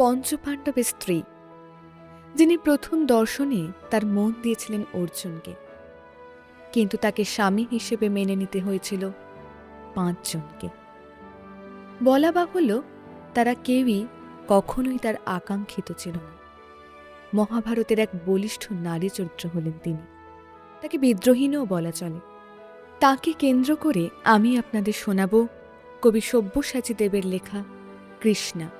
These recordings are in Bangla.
পঞ্চপাণ্ডবের স্ত্রী, যিনি প্রথম দর্শনে তার মন দিয়েছিলেন অর্জুনকে। কিন্তু তাকে স্বামী হিসেবে মেনে নিতে হয়েছিল পাঁচজনকে। বলা বাহুল্য, তারা কেউই কখনোই তার আকাঙ্ক্ষিত ছিল না। মহাভারতের এক বলিষ্ঠ নারী চরিত্র হলেন তিনি। তাকে বিদ্রোহীনও বলা চলে। তাকে কেন্দ্র করে আমি আপনাদের শোনাব কবি সব্যসাচী দেবের লেখা কৃষ্ণা।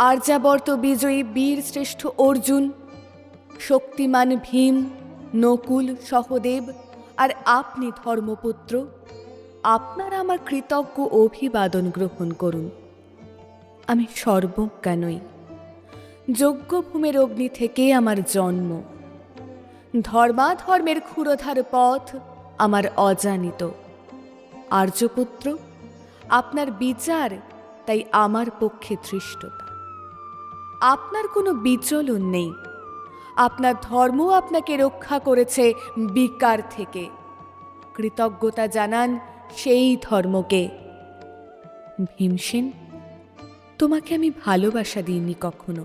আর্যাবর্ত বিজয়ী বীর শ্রেষ্ঠ অর্জুন, শক্তিমান ভীম, নকুল সহদেব আর আপনি ধর্মপুত্র, আপনারা আমার কৃতজ্ঞ অভিবাদন গ্রহণ করুন। আমি সর্বজ্ঞা নই যজ্ঞভূমের অগ্নি থেকে আমার জন্ম। ধর্মাধর্মের ক্ষুরধার পথ আমার অজানিত। আর্যপুত্র, আপনার বিচার তাই আমার পক্ষে ধৃষ্টতা। আপনার কোনো বিচলন নেই। আপনার ধর্ম আপনাকে রক্ষা করেছে বিকার থেকে। কৃতজ্ঞতা জানান সেই ধর্মকে। ভীমসেন, তোমাকে আমি ভালোবাসা দিইনি কখনো,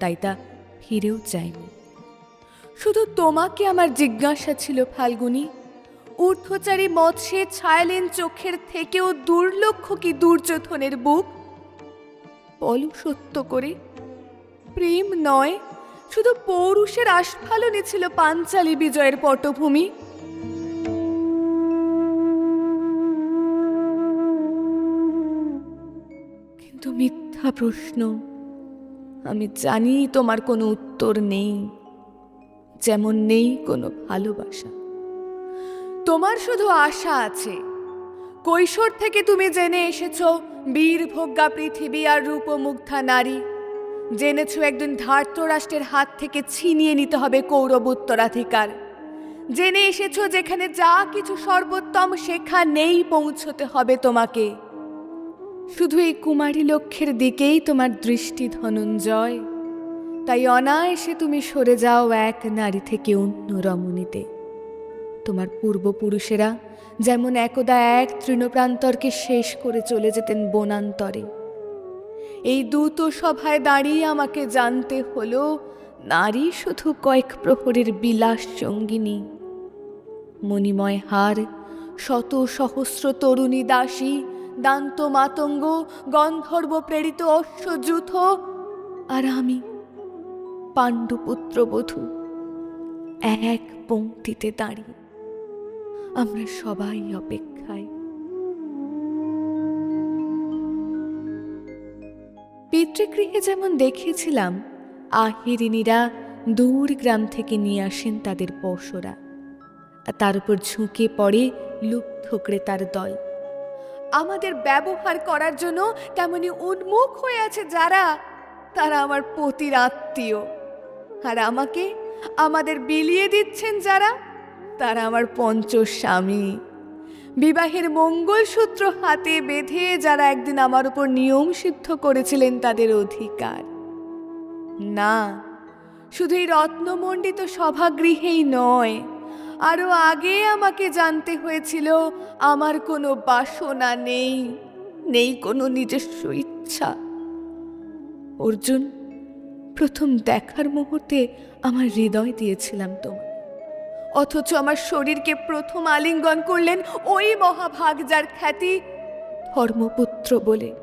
তাই তা ফিরেও চাইনি। শুধু তোমাকে আমার জিজ্ঞাসা ছিল ফাল্গুনি, ঊর্ধ্বচারী মৎস্যে ছায়ালেন চোখের থেকেও দুর্লক্ষ কি দুর্যোধনের বুক? বলো সত্য করে। প্রেম নয়, শুধু পৌরুষের আস্ফালনে ছিল পাঞ্চালী বিজয়ের পটভূমি। কিন্তু মিথ্যা প্রশ্ন, আমি জানি তোমার কোনো উত্তর নেই, যেমন নেই কোনো ভালোবাসা। তোমার শুধু আশা আছে। কৈশোর থেকে তুমি জেনে এসেছ, বীরভোগ্যা পৃথিবী আর রূপমুগ্ধা নারী। জেনেছ একদিন ধার্তরাষ্ট্রের হাত থেকে ছিনিয়ে নিতে হবে কৌরব উত্তরাধিকার। জেনে এসেছ যেখানে যা কিছু সর্বোত্তম সেখানেই পৌঁছতে হবে তোমাকে। শুধু এই কুমারী লক্ষ্যের দিকেই তোমার দৃষ্টি ধনঞ্জয়। তাই অনায়াসে তুমি সরে যাও এক নারী থেকে অন্য রমণীতে। তোমার পূর্বপুরুষেরা যেমন একদা এক তৃণপ্রান্তরকে শেষ করে চলে যেতেন বনান্তরে। এই দূত সভায় দাঁড়িয়ে আমাকে জানতে হলো, নারী শুধু কয়েক প্রহরের বিলাস সঙ্গিনী। মণিময় হার, শত সহস্র তরুণী দাসী, দান্ত মাতঙ্গ, গন্ধর্ব প্রেরিত অশ্বযুথ, আর আমি, পাণ্ডুপুত্র বধূ, এক পংক্তিতে দাঁড়িয়ে। আমরা সবাই অপেক্ষায় পিতৃগৃহে যেমন দেখেছিলাম আহিরিনীরা দূর গ্রাম থেকে নিয়ে আসেন তাদের পশরা তার উপর ঝুঁকে পড়ে লুপ্ত ক্রেতার দল। আমাদের ব্যবহার করার জন্য তেমনি উন্মুখ হয়ে আছে যারা, তারা আমার পতির আত্মীয়। আর আমাকে আমাদের বিলিয়ে দিচ্ছেন যারা, তারা আমার পঞ্চস্বামী। বিবাহের মঙ্গলসূত্র হাতে বেঁধে যারা একদিন আমার উপর নিয়ম সিদ্ধ করেছিলেন তাদের অধিকার। না, শুধু এই রত্নমণ্ডিত সভাগৃহেই নয়, আরও আগে আমাকে জানতে হয়েছিল, আমার কোনো বাসনা নেই নেই কোনো নিজস্ব ইচ্ছা। অর্জুন, প্রথম দেখার মুহূর্তে আমার হৃদয় দিয়েছিলাম তোমার অথচ আমার শরীরকে প্রথম আলিঙ্গন করলেন ওই মহাভাগ যার খ্যাতি ধর্মপুত্র বলে।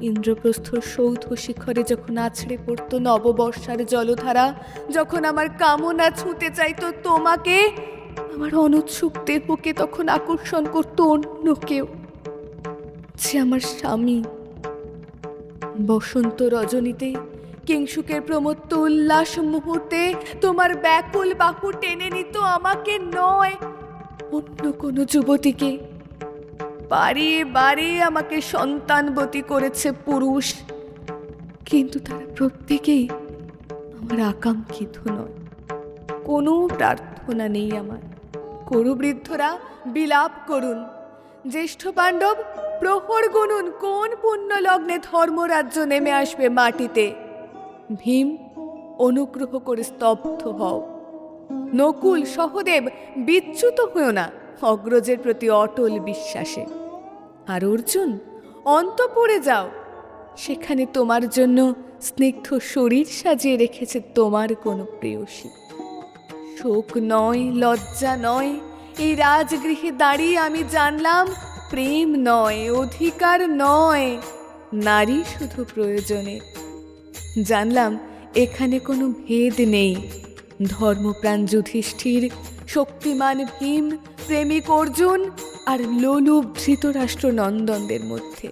ইন্দ্রপ্রস্থ সৌধ শিখরে যখন আছড়ে পড়তো নববর্ষার জলধারা, যখন আমার কামনা ছুঁতে চাইতো তোমাকে, আমার অনুৎসুক দেহকে তখন আকর্ষণ করতো অন্য কেউ। যে আমার স্বামী বসন্ত রজনীতে কিংসুকের প্রমত্ত উল্লাস মুহূর্তে তোমার ব্যাকুল বাহু টেনে নিত আমাকে নয়। অন্য কোনো যুবতীকে। বাড়িয়ে বাড়িয়ে আমাকে সন্তানবতী করেছে পুরুষ। কিন্তু তারা প্রত্যেকেই আমার আকাঙ্ক্ষিত নয়। কোনো প্রার্থনা নেই আমার। করু বৃদ্ধরা, বিলাপ করুন। জ্যেষ্ঠ পাণ্ডব, প্রহর গুনুন। কোন পুণ্য লগ্নে ধর্মরাজ্য নেমে আসবে মাটিতে? ভীম, অনুগ্রহ করে স্তব্ধ হও। নকুল, সহদেব, বিচ্যুত হয়েও না, অগ্রজের প্রতি অটল বিশ্বাসে। আর অর্জুন, অন্তপুরে যাও। সেখানে তোমার জন্য স্নিগ্ধ শরীর সাজিয়ে রেখেছে তোমার কোনো প্রেয়সী। শোক নয়, লজ্জা নয়, এই রাজগৃহে দাঁড়িয়ে আমি জানলাম, প্রেম নয়, অধিকার নয়, নারী শুধু প্রয়োজনের। জানলাম, এখানে কোনো ভেদ নেই। ধর্মপ্রাণ যুধিষ্ঠির, শক্তিমান ভীম, প্রেমিক অর্জুন আর লোলুপ ধৃতরাষ্ট্র নন্দনদের মধ্যে।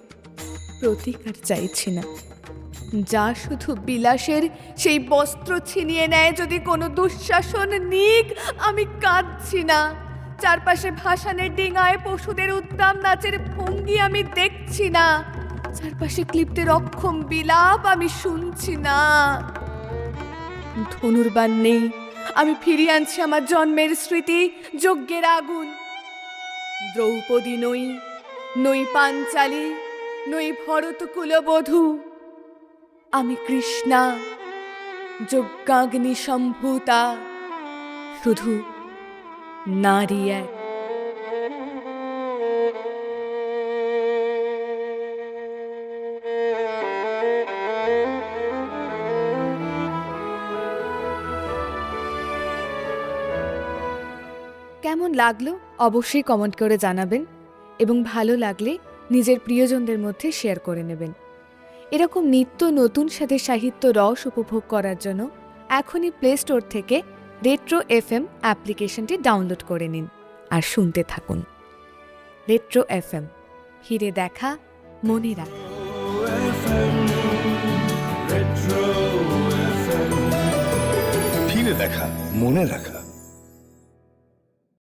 প্রতিকার চাইছি না। যা শুধু বিলাসের, সেই বস্ত্র ছিনিয়ে নেয় যদি কোনো দুঃশাসন নিক, আমি কাঁদছি না। চারপাশে ভাসানের ডিঙায় পশুদের উদ্দাম নাচের ভঙ্গি আমি দেখছি না। চারপাশে ক্লিপ্তের অক্ষম বিলাপ আমি শুনছি না। ধনুর্বান নেই। আমি ফিরিয়ে আনছি আমার জন্মের স্মৃতি, যজ্ঞের আগুন। দ্রৌপদী নই নই পাঞ্চালী, নই ভরত কুলবধূ। আমি কৃষ্ণা যজ্ঞাগ্নি সম্ভূতা শুধু নারী এক। কেমন লাগল অবশ্যই কমেন্ট করে জানাবেন এবং ভালো লাগলে নিজের প্রিয়জনদের মধ্যে শেয়ার করে নেবেন। এরকম নিত্য নতুন সাথে সাহিত্য রস উপভোগ করার জন্য এখনই প্লে স্টোর থেকে রেট্রো এফএম অ্যাপ্লিকেশনটি ডাউনলোড করে নিন আর শুনতে থাকুন। রেট্রো এফএম ফিরে দেখা, মনে রাখা। ফিরে দেখা, মনে রাখা।